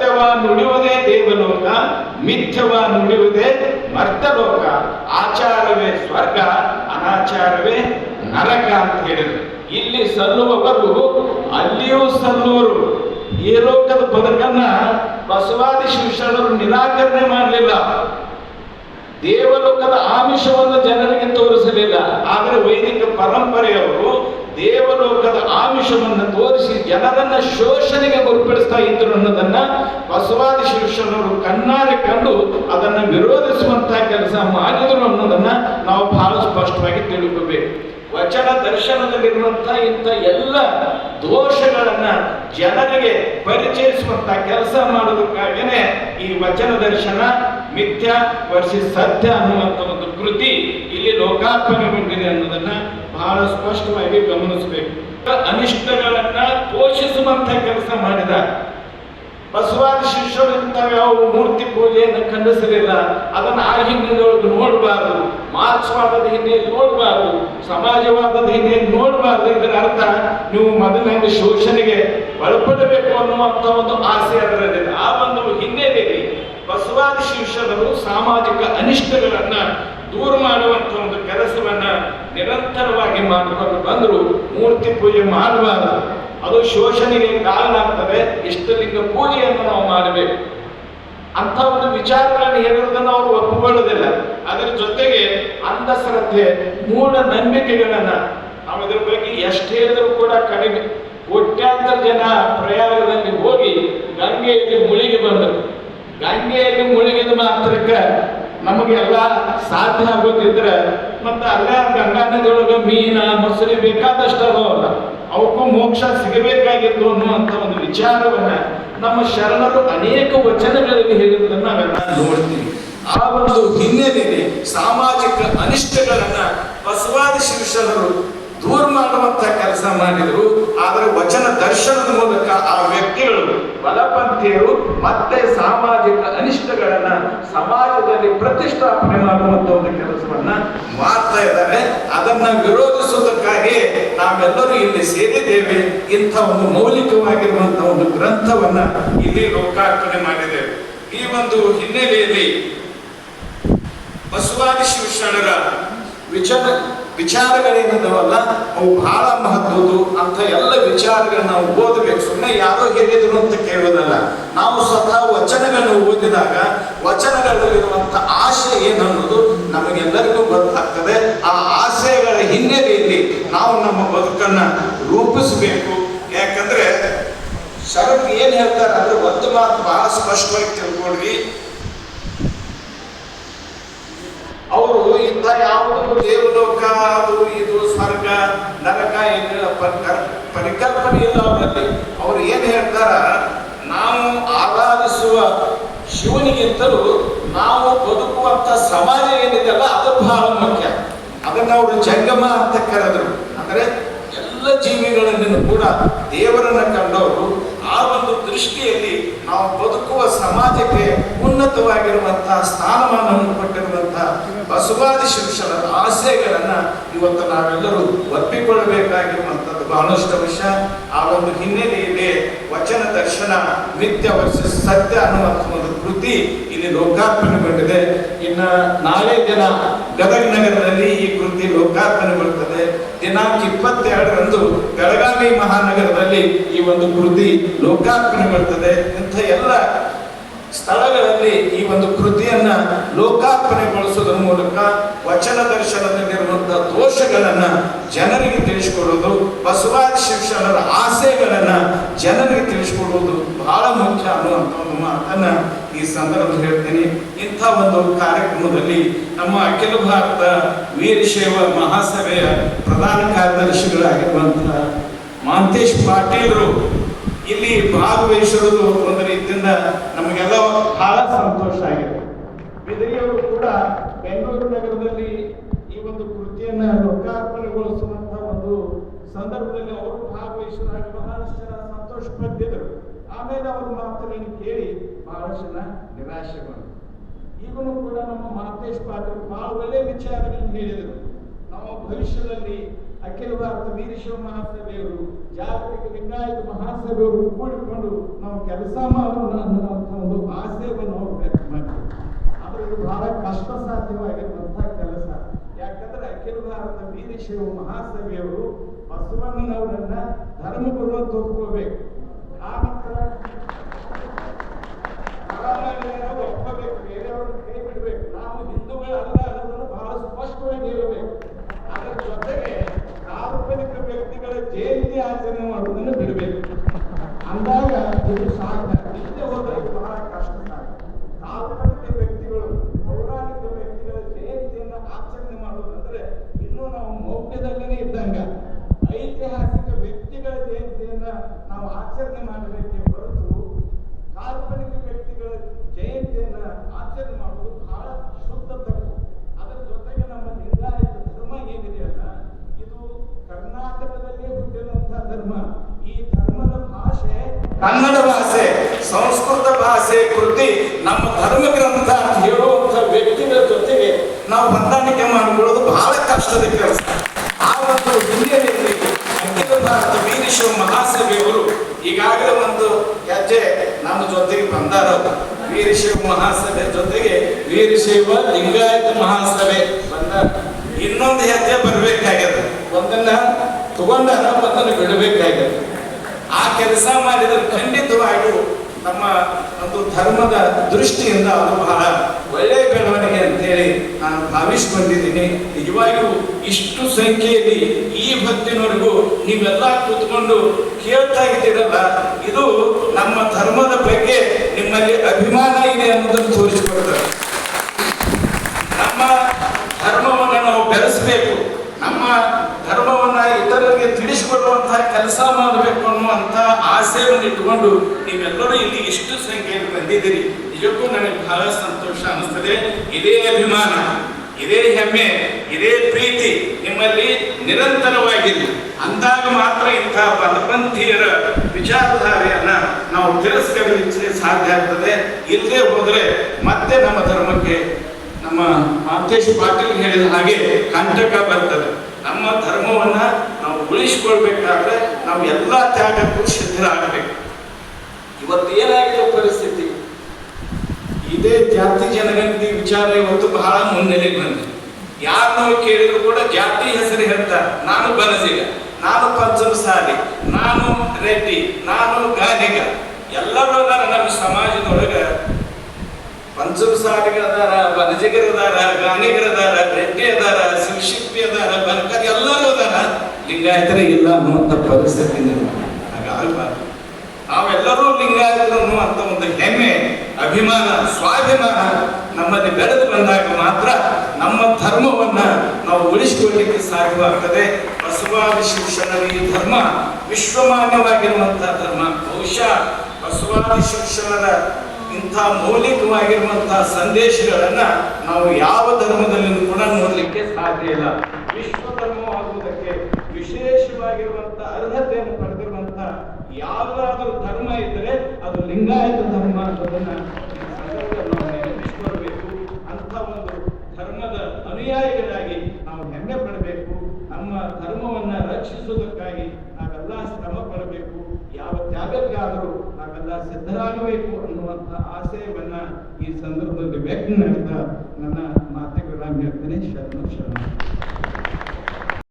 ನುಡಿಯುವುದೇ ದೇವಲೋಕ, ಮಿಥ್ಯವ ನುಡಿಯುವುದೇ ಮರ್ತಲೋಕ ಆಚಾರವೇ ಸ್ವರ್ಗ, ಅನಾಚಾರವೇ ನರಕ ಅಂತ ಹೇಳಿದ್ರು. ಇಲ್ಲಿ ಸಲ್ಲುವವರು, ಅಲ್ಲಿಯೂ ಸಲ್ಲುವರು. ಈ ಲೋಕದ ಬದುಕನ್ನ ಬಸವಾದಿ ಶಿವಶರಣರು ನಿರಾಕರಣೆ ಮಾಡಲಿಲ್ಲ. ದೇವಲೋಕದ ಆಮಿಷವನ್ನು ಜನರಿಗೆ ತೋರಿಸಲಿಲ್ಲ. ಆದರೆ ವೈದಿಕ ಪರಂಪರೆಯವರು ದೇವಲೋಕದ ಆಮಿಷವನ್ನು ತೋರಿಸಿ ಜನರನ್ನ ಶೋಷಣೆಗೆ ಗುರುಪಡಿಸ್ತಾ ಇದ್ರು ಅನ್ನೋದನ್ನ ಬಸವಾದಿ ಶಿಷ್ಯರು ಕಣ್ಣಾರೆ ಕಂಡು ಅದನ್ನ ವಿರೋಧಿಸುವಂತಹ ಕೆಲಸ ಮಾಡಿದರು ಅನ್ನೋದನ್ನ ನಾವು ಬಹಳ ಸ್ಪಷ್ಟವಾಗಿ ತಿಳ್ಕೋಬೇಕು. ವಚನ ದರ್ಶನದಲ್ಲಿರುವಂತಹ ಇಂಥ ಎಲ್ಲ ದೋಷಗಳನ್ನ ಜನರಿಗೆ ಪರಿಚಯಿಸುವಂತ ಕೆಲಸ ಮಾಡೋದಕ್ಕಾಗೇನೆ ಈ ವಚನ ದರ್ಶನ ಮಿಥ್ಯ ವರ್ಷಿ ಸತ್ಯ ಅನ್ನುವಂಥ ಒಂದು ಕೃತಿ ಇಲ್ಲಿ ಲೋಕಾರ್ಪಣೆಗೊಂಡಿದೆ ಅನ್ನೋದನ್ನ ಬಹಳ ಸ್ಪಷ್ಟವಾಗಿ ಗಮನಿಸಬೇಕು. ಅನಿಷ್ಟಗಳನ್ನ ಪೋಷಿಸುವಂತ ಕೆಲಸ ಮಾಡಿದ ಬಸವಾದ ಶಿಷ್ಯರು ಇಂಥವ್ಯಾವ ಮೂರ್ತಿ ಪೂಜೆಯನ್ನು ಖಂಡಿಸಲಿಲ್ಲ. ಅದನ್ನು ಆ ಹಿನ್ನೆಲೆಯೊಳಗೆ ನೋಡಬಾರದು. ಮಾರ್ಕ್ಸ್ವಾದದ ಹಿನ್ನೆಲೆ ನೋಡಬಾರದು. ಸಮಾಜವಾದದ ಹಿನ್ನೆಲೆ ನೋಡಬಾರದು. ಇದರ ಅರ್ಥ ನೀವು ಮೊದಲನೇ ಶೋಷಣೆಗೆ ಒಳಪಡಬೇಕು ಅನ್ನುವಂಥ ಒಂದು ಆಸೆ ಅದರಲ್ಲಿದೆ. ಆ ಒಂದು ಹಿನ್ನೆಲೆಯಲ್ಲಿ ಬಸವಾದಿ ಶಿಷ್ಯರು ಸಾಮಾಜಿಕ ಅನಿಷ್ಟಗಳನ್ನ ದೂರ ಮಾಡುವಂಥ ಒಂದು ಕೆಲಸವನ್ನ ನಿರಂತರವಾಗಿ ಮಾಡಿಕೊಂಡು ಬಂದರು ಮೂರ್ತಿ ಪೂಜೆ ಮಾಡಬಾರದು. ಅದು ಶೋಷಣೆಗೆ ಕಾರಣ ಆಗ್ತದೆ. ಇಷ್ಟಲಿಂಗ ಪೂಜೆಯನ್ನು ನಾವು ಮಾಡಬೇಕು. ಅಂತ ಒಂದು ವಿಚಾರಗಳನ್ನು ಹೇಳುವುದನ್ನು ಅವರು ಒಪ್ಪಿಕೊಳ್ಳುವುದಿಲ್ಲ ಅದರ ಜೊತೆಗೆ ಅಂಧಶ್ರದ್ಧೆ, ಮೂಢ ನಂಬಿಕೆಗಳನ್ನ ನಾವು ಇದ್ರ ಬಗ್ಗೆ ಎಷ್ಟೇ ಹೇಳಿದ್ರು ಕೂಡ ಕಡಿಮೆ. ಕೋಟ್ಯಾಂತರ ಜನ ಪ್ರಯಾಗದಲ್ಲಿ ಹೋಗಿ ಗಂಗೆಯಲ್ಲಿ ಮುಳುಗಿ ಬಂದರು. ಗಂಗೆಯಲ್ಲಿ ಮುಳುಗಿದ ಮಾತ್ರಕ್ಕೆ ನಮಗೆಲ್ಲ ಸಾಧ್ಯ ಆಗೋದಿದ್ರೆ ಮತ್ತೆ ಅಲ್ಲ, ಗಂಗಾ ನದಿಯೊಳಗೆ ಮೀನ, ಮೊಸರಿ ಬೇಕಾದಷ್ಟು ಅದಾವಲ್ಲ ಅವಕ್ಕೂ ಮೋಕ್ಷ ಸಿಗಬೇಕಾಗಿತ್ತು ಅನ್ನುವಂಥ ಒಂದು ವಿಚಾರವನ್ನ ನಮ್ಮ ಶರಣರು ಅನೇಕ ವಚನಗಳಲ್ಲಿ ಹೇಳಿದ್ದನ್ನು ನಾವೆಲ್ಲ ನೋಡ್ತೀವಿ. ಆ ಒಂದು ಹಿನ್ನೆಲೆಯಲ್ಲಿ ಸಾಮಾಜಿಕ ಅನಿಷ್ಟಗಳನ್ನ ಬಸವಾದಿ ಶಿವಶರಣರು ದೂರ ಮಾಡುವಂತ ಕೆಲಸ ಮಾಡಿದರು. ಆದರೆ ವಚನ ದರ್ಶನದ ಮೂಲಕ ಆ ವ್ಯಕ್ತಿಗಳು ಮತ್ತೆ ಸಾಮಾಜಿಕ ಅನಿಷ್ಟಗಳನ್ನ ಸಮಾಜದಲ್ಲಿ ಪ್ರತಿಷ್ಠಾಪನೆ ಮಾಡುವಂತ ಒಂದು ಕೆಲಸವನ್ನ ಮಾಡ್ತಾ ಇದ್ದಾರೆ. ಅದನ್ನ ವಿರೋಧಿಸುವುದಕ್ಕಾಗಿ ನಾವೆಲ್ಲರೂ ಇಲ್ಲಿ ಸೇರಿದ್ದೇವೆ. ಇಂಥ ಒಂದು ಮೌಲಿಕವಾಗಿರುವಂತಹ ಒಂದು ಗ್ರಂಥವನ್ನ ಇಲ್ಲಿ ಲೋಕಾರ್ಪಣೆ ಮಾಡಿದ್ದೇವೆ ಈ ಒಂದು ಹಿನ್ನೆಲೆಯಲ್ಲಿ ಬಸವಾದಿ ಶಿವಶರಣರ ವಿಚಾರ ವಿಚಾರಗಳೇನಿದಾವಲ್ಲ ಅವು ಬಹಳ ಮಹತ್ವದ್ದು ಅಂತ ಎಲ್ಲ ವಿಚಾರಗಳನ್ನ ನಾವು ಓದಬೇಕು. ಸುಮ್ಮನೆ ಯಾರೋ ಹೇಳಿದ್ರು ಅಂತ ಕೇಳೋದಲ್ಲ ನಾವು ಸ್ವತಃ ವಚನಗಳನ್ನು ಓದಿದಾಗ, ವಚನಗಳಲ್ಲಿರುವಂತ ಆಶೆ ಏನನ್ನೋದು ನಮಗೆಲ್ಲರಿಗೂ ಗೊತ್ತಾಗ್ತದೆ. ಆ ಆಶಯಗಳ ಹಿನ್ನೆಲೆಯಲ್ಲಿ ನಾವು ನಮ್ಮ ಬದುಕನ್ನ ರೂಪಿಸಬೇಕು. ಯಾಕಂದ್ರೆ, ಶರಣ್ ಏನ್ ಹೇಳ್ತಾರೆ? ಅಂದ್ರೆ ಒಂದು ಮಾತು ಬಹಳ ಸ್ಪಷ್ಟವಾಗಿ ತಿಳ್ಕೊಳ್ರಿ ಅವರು ಇಂಥ ಯಾವುದು ದೇವಲೋಕ, ಅದು ಇದು, ಸ್ವರ್ಗ, ನರಕ ಏನಿಲ್ಲ ಪರಿಕಲ್ಪನೆ ಇಲ್ಲ ಅವರಲ್ಲಿ. ಅವ್ರು ಏನು ಹೇಳ್ತಾರ? ನಾವು ಆರಾಧಿಸುವ ಶಿವನಿಗಿಂತಲೂ ನಾವು ಬದುಕುವಂತ ಸಮಾಜ ಏನಿದೆಯಲ್ಲ ಅದು ಬಹಳ ಮುಖ್ಯ. ಅದನ್ನ ಅವರು ಜಂಗಮ ಅಂತ ಕರೆದ್ರು. ಅಂದ್ರೆ ಎಲ್ಲ ಜೀವಿಗಳನ್ನು ಕೂಡ ದೇವರನ್ನ ಕಂಡವರು ಆ ಒಂದು ದೃಷ್ಟಿಯಲ್ಲಿ ನಾವು ಬದುಕುವ ಸಮಾಜಕ್ಕೆ ಉನ್ನತವಾಗಿರುವಂತಹ ಸ್ಥಾನಮಾನವನ್ನು ಕೊಟ್ಟಿರುವಂತಹ ಬಸವಾದಿ ಶಿಕ್ಷಣದ ಆಸೆಗಳನ್ನ ಇವತ್ತು ನಾವೆಲ್ಲರೂ ಒಪ್ಪಿಕೊಳ್ಳಬೇಕಾಗಿರುವಂಥದ್ದು. ಬಹಳಷ್ಟು ವಿಷಯ ಆ ಒಂದು ಹಿನ್ನೆಲೆಯಲ್ಲಿ ವಚನ ದರ್ಶನ, ನಿತ್ಯ ವರ್ಷ ಸತ್ಯ ಅನ್ನುವಂಥ ಒಂದು ಕೃತಿ ಇಲ್ಲಿ ಲೋಕಾರ್ಪಣೆಗೊಂಡಿದೆ. ಇನ್ನ ನಾಳೆ ದಿನ ಗದಗ ನಗರದಲ್ಲಿ ಈ ಕೃತಿ ಲೋಕಾರ್ಪಣೆಗೊಳ್ಳುತ್ತದೆ ದಿನಾಂಕ ಇಪ್ಪತ್ತೆರಡರಂದು ಬೆಳಗಾವಿ ಮಹಾನಗರದಲ್ಲಿ ಈ ಒಂದು ಕೃತಿ ಲೋಕಾರ್ಪಣೆಗೊಳ್ಳುತ್ತದೆ ಇಂಥ ಎಲ್ಲ ಸ್ಥಳಗಳಲ್ಲಿ ಈ ಒಂದು ಕೃತಿಯನ್ನ ಲೋಕಾರ್ಪಣೆಗೊಳಿಸುವುದರ ಮೂಲಕ ವಚನ ದರ್ಶನದಲ್ಲಿರುವಂತಹ ದೋಷಗಳನ್ನ ಜನರಿಗೆ ತಿಳಿಸಿಕೊಡೋದು ಬಸವಾದಿ ಶಿಕ್ಷಣರ ಆಸೆಗಳನ್ನ ಜನರಿಗೆ ತಿಳಿಸ್ಕೊಡೋದು ಬಹಳ ಮುಖ್ಯ ಅನ್ನುವಂಥ ಒಂದು ಮಾತನ್ನ ಈ ಸಂದರ್ಭದಲ್ಲಿ ಹೇಳ್ತೀನಿ. ಇಂಥ ಒಂದು ಕಾರ್ಯಕ್ರಮದಲ್ಲಿ ನಮ್ಮ ಅಖಿಲ ಭಾರತ ವೀರಶೈವ ಮಹಾಸಭೆಯ ಪ್ರಧಾನ ಕಾರ್ಯದರ್ಶಿಗಳಾಗಿರುವಂತಹ ಮಹಂತೇಶ್ ಪಾಟೀಲ್ರು, ಇಲ್ಲಿ ಭಾಗವಹಿಸಿರುವುದು ಒಂದು ರೀತಿಯಿಂದ ನಮಗೆಲ್ಲ ಬಹಳ ಸಂತೋಷ ಆಗಿದೆ. ಬಿದರಿಯವರು ಕೂಡ ಬೆಂಗಳೂರು ನಗರದಲ್ಲಿ ಈ ಒಂದು ಕೃತಿಯನ್ನ ಲೋಕಾರ್ಪಣೆಗೊಳಿಸುವಂತಹ ಒಂದು ಸಂದರ್ಭದಲ್ಲಿ ಅವರು ಭಾಗವಹಿಸಿದಾಗ ಬಹಳಷ್ಟು ಸಂತೋಷ ಆಮೇಲೆ ಅವ್ರ ಮಾತುಗಳನ್ನು ಕೇಳಿ ಬಹಳಷ್ಟು ಜನ ನಿರಾಶೆಗೊಂಡು ಈಗಲೂ ಕೂಡ ನಮ್ಮ ಮಾತೇಶ್ ಪಾಟೀಲ್ ಬಹಳ ಒಳ್ಳೆ ವಿಚಾರಗಳನ್ನು ಹೇಳಿದರು. ನಮ್ಮ ಭವಿಷ್ಯದಲ್ಲಿ ಅಖಿಲ ಭಾರತ ವೀರಶಿವ ಮಹಾಸಭೆಯವರು, ಜಾಗತಿಕ ಲಿಂಗಾಯತ ಮಹಾಸಭೆಯವರು ಕೂಡಿಕೊಂಡು ನಾವು ಕೆಲಸ ಮಾಡೋಣ ಅನ್ನುವಂಥ ಒಂದು ಆಸೆಯನ್ನು ನಾವು ವ್ಯಕ್ತ ಮಾಡ್ತೀವಿ ಆದ್ರೆ ಇದು ಬಹಳ ಕಷ್ಟ ಸಾಧ್ಯವಾಗಿರುವಂತಹ ಕೆಲಸ. ಯಾಕಂದ್ರೆ ಅಖಿಲ ಭಾರತ ವೀರಶೈವ ಮಹಾಸಭೆಯವರು ಬಸವಣ್ಣನವರನ್ನ ಧರ್ಮಗುರು ಅಂತ ಒಪ್ಕೋಬೇಕು. Lord, into it. ಕನ್ನಡ ಭಾಷೆ, ಸಂಸ್ಕೃತ ಭಾಷೆ ಕೃತಿ, ನಮ್ಮ ಧರ್ಮ ಗ್ರಂಥ ಅಂತ ವ್ಯಕ್ತಿಗಳ ಜೊತೆಗೆ ನಾವು ಹೊಂದಾಣಿಕೆ ಮಾಡಿಕೊಳ್ಳೋದು ಬಹಳ ಕಷ್ಟದ ಕೆಲಸ. ಆ ಒಂದು ಹಿನ್ನೆಲೆಯಲ್ಲಿ ಅಖಿಲ ಭಾರತ ವೀರಶೈವ ಮಹಾಸಭೆಯವರು ಈಗಾಗಲೇ ಒಂದು ಹೆಜ್ಜೆ ನಮ್ಮ ಜೊತೆಗೆ ಬಂದಾರ ವೀರಶೈವ ಮಹಾಸಭೆ ಜೊತೆಗೆ ವೀರಶೈವ ಲಿಂಗಾಯತ ಮಹಾಸಭೆ ಬಂದಾರ. ಇನ್ನೊಂದು ಹೆಜ್ಜೆ ಬರ್ಬೇಕಾಗ್ಯದ. ಒಂದನ್ನ ತಗೊಂಡಾರ ಒಂದನ್ನು ಬಿಡಬೇಕಾಗ್ಯದ. ಆ ಕೆಲಸ ಮಾಡಿದ್ರೆ ಖಂಡಿತವಾಗಿಯೂ ನಮ್ಮ ಒಂದು ಧರ್ಮದ ದೃಷ್ಟಿಯಿಂದ ಅದು ಬಹಳ ಒಳ್ಳೆಯ ಬೆಳವಣಿಗೆ ಅಂತೇಳಿ ನಾನು ಭಾವಿಸ್ಕೊಂಡಿದ್ದೀನಿ. ನಿಜವಾಗಿಯೂ ಇಷ್ಟು ಸಂಖ್ಯೆಯಲ್ಲಿ ಈ ಹೊತ್ತಿನವರೆಗೂ ನೀವೆಲ್ಲ ಕೂತ್ಕೊಂಡು ಕೇಳ್ತಾ ಇದ್ದೀರಲ್ಲ, ಇದು ನಮ್ಮ ಧರ್ಮದ ಬಗ್ಗೆ ನಿಮ್ಮಲ್ಲಿ ಅಭಿಮಾನ ಇದೆ ಅನ್ನೋದನ್ನು ತೋರಿಸಿಕೊಡ್ತಾರೆ ನಮ್ಮ ಧರ್ಮವನ್ನು ನಾವು ಬೆಳೆಸಬೇಕು. ನಮ್ಮ ಧರ್ಮವನ್ನ ಇತರರಿಗೆ ತಿಳಿಸಿಕೊಡುವಂತಹ ಕೆಲಸ ಮಾಡಬೇಕು ಅನ್ನುವಂಥ ಆಸೆಯನ್ನು ಇಟ್ಟುಕೊಂಡು ನೀವೆಲ್ಲರೂ ಇಲ್ಲಿ ಇಷ್ಟು ಸಂಖ್ಯೆಯಲ್ಲಿ ಬಂದಿದ್ದೀರಿ. ನಿಜಕ್ಕೂ ನನಗೆ ಬಹಳ ಸಂತೋಷ ಅನಿಸ್ತದೆ ಇದೇ ಅಭಿಮಾನ, ಇದೇ ಹೆಮ್ಮೆ, ಇದೇ ಪ್ರೀತಿ ನಿಮ್ಮಲ್ಲಿ ನಿರಂತರವಾಗಿದೆ ಅಂದಾಗ ಮಾತ್ರ ಇಂತಹ ಬಲಪಂಥೀಯರ ವಿಚಾರಧಾರೆಯನ್ನ ನಾವು ತಿರಸ್ಕರಿಸಲಿಕ್ಕೆ ಸಾಧ್ಯ ಆಗ್ತದೆ. ಇಲ್ಲದೆ ಹೋದರೆ ಮತ್ತೆ ನಮ್ಮ ಧರ್ಮಕ್ಕೆ ನಮ್ಮ ಮಾತೇಶ್ ಪಾಟೀಲ್ ಹೇಳಿದ ಹಾಗೆ ಕಂಟಕ ಬರ್ತದೆ. ನಮ್ಮ ಧರ್ಮವನ್ನ ನಾವು ಉಳಿಸ್ಕೊಳ್ಬೇಕಾದ್ರೆ ನಾವು ಎಲ್ಲ ತ್ಯಾಗಕ್ಕೂ ಸಿದ್ಧರಾಗಬೇಕು. ಇವತ್ತು ಏನಾಗಿದೆ ಪರಿಸ್ಥಿತಿ? ಇದೇ ಜಾತಿ ಜನಗಣತಿ ವಿಚಾರ ಇವತ್ತು ಬಹಳ ಮುನ್ನೆಲೆಗೆ ಬಂದಿದೆ. ಯಾರನ್ನೂ ಕೇಳಿದ್ರು ಕೂಡ ಜಾತಿ ಹೆಸರು ಹೇಳ್ತಾರೆ ನಾನು ಬನಸಿಗ, ನಾನು ಪಂಚಮಸಾಲಿ ನಾನು ರೆಡ್ಡಿ, ನಾನು ಗಾನಿಗ ಎಲ್ಲರೂ ನಮ್ಮ ಸಮಾಜದೊಳಗ ಪಂಚಮಸಾಲಿಗರ ಅದಾರ ಬನಜಿಗರದಾರ ಗಾನಿಗರದಾರ ರೆಡ್ಡಿ ಅದಾರ ಶಿವಶಿಲ್ಪಿ ಅದಾರ ಬನಕರ್ ಎಲ್ಲರೂ ಅದಾರ ಲಿಂಗಾಯತರ ಇಲ್ಲ ಅನ್ನುವಂಥ ಪರಿಸ್ಥಿತಿ ಹಾಗಾಗಬಾರ್ದು ನಾವೆಲ್ಲರೂ ಲಿಂಗಾಯತರು ಅನ್ನುವಂಥ ಒಂದು ಹೆಮ್ಮೆ, ಅಭಿಮಾನ, ಸ್ವಾಭಿಮಾನ ನಮ್ಮಲ್ಲಿ ಬೆಳೆದು ಬಂದಾಗ ಮಾತ್ರ ನಮ್ಮ ಧರ್ಮವನ್ನ ನಾವು ಉಳಿಸಿಕೊಳ್ಳಲಿಕ್ಕೆ ಸಾಧ್ಯವಾಗ್ತದೆ. ಬಸವಾದಿ ಶಿಕ್ಷಣದ ಈ ಧರ್ಮ ವಿಶ್ವಮಾನ್ಯವಾಗಿರುವಂತಹ ಧರ್ಮ. ಬಹುಶಃ ಬಸವಾದಿ ಶಿಕ್ಷಣದ ಇಂಥ ಮೌಲಿಕವಾಗಿರುವಂತಹ ಸಂದೇಶಗಳನ್ನ ನಾವು ಯಾವ ಧರ್ಮದಲ್ಲಿ ಕೂಡ ನೋಡಲಿಕ್ಕೆ ಸಾಧ್ಯ ಇಲ್ಲ. ವಿಶ್ವ ಧರ್ಮವಾಗುವುದಕ್ಕೆ ವಿಶೇಷವಾಗಿರುವಂತಹ ಅರ್ಹತೆಯನ್ನು ಪಡೆದಿರುವಂತಹ ಯಾವುದಾದ್ರೂ ಧರ್ಮ ಇದ್ದರೆ ಅದು ಲಿಂಗಾಯತ ಧರ್ಮ ಅನ್ನೋದನ್ನ ನೆನಪಿಸಿಕೊಳ್ಬೇಕು. ಅಂತ ಒಂದು ಧರ್ಮದ ಅನುಯಾಯಿಗಳಾಗಿ ನಾವು ಹೆಮ್ಮೆ ಪಡಬೇಕು. ನಮ್ಮ ಧರ್ಮವನ್ನ ರಕ್ಷಿಸುವುದಕ್ಕಾಗಿ ನಾವೆಲ್ಲ ಶ್ರಮ ಬರಬೇಕು. ಯಾವ ತ್ಯಾಗಕ್ಕಾದರೂ ನಾವೆಲ್ಲ ಸಿದ್ಧರಾಗಬೇಕು ಅನ್ನುವಂತ ಆಶಯವನ್ನ ಈ ಸಂದರ್ಭದಲ್ಲಿ ವ್ಯಕ್ತ ಮಾಡ್ತಾ ನನ್ನ ಮಾತುಗಳನ್ನ ಹೇಳ್ತೇನೆ ಶರಣ ಶರಣ.